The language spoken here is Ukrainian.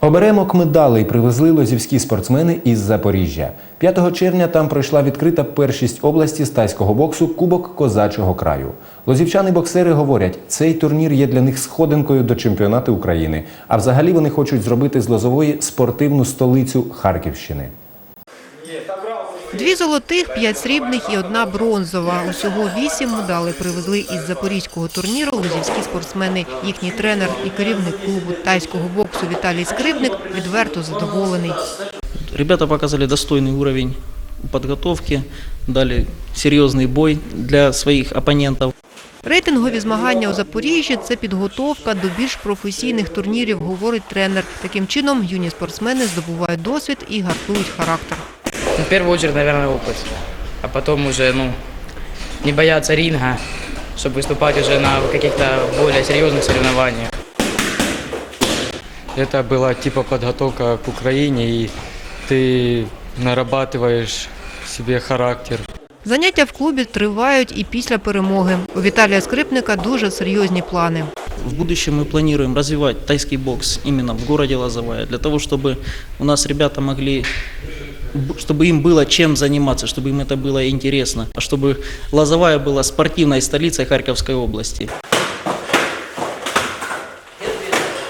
Оберемок медалей привезли лозівські спортсмени із Запоріжжя. 5 червня там пройшла відкрита першість області з тайського боксу Кубок козачого краю. Лозівчани-боксери говорять, цей турнір є для них сходинкою до чемпіонату України. А взагалі вони хочуть зробити з лозової спортивну столицю Харківщини. Дві золотих, п'ять срібних і одна бронзова. Усього вісім медалей привезли із запорізького турніру лозівські спортсмени. Їхній тренер і керівник клубу тайського боксу Віталій Скрипник відверто задоволений. Ребята показали достойный уровень подготовки, дали серьезный бой для своих оппонентов. Рейтингові змагання у Запоріжжі – це підготовка до більш професійних турнірів, говорить тренер. Таким чином юні спортсмени здобувають досвід і гартують характер. Ну, В первую очередь, наверное, опыт. А потом уже, ну, не бояться ринга, чтобы выступать уже на каких-то более серьезных соревнованиях. Это была типа подготовка к Украине, и ты нарабатываешь себе характер. Заняття в клубі тривають і після перемоги. У Віталія Скрипника дуже серйозні плани. В будущем мы планируем развивать тайский бокс именно в городе Лозовая, для того, чтобы у нас ребята могли, б- чтобы им было чем заниматься, чтобы им это было интересно, а чтобы Лозовая была спортивной столицей Харьковской области.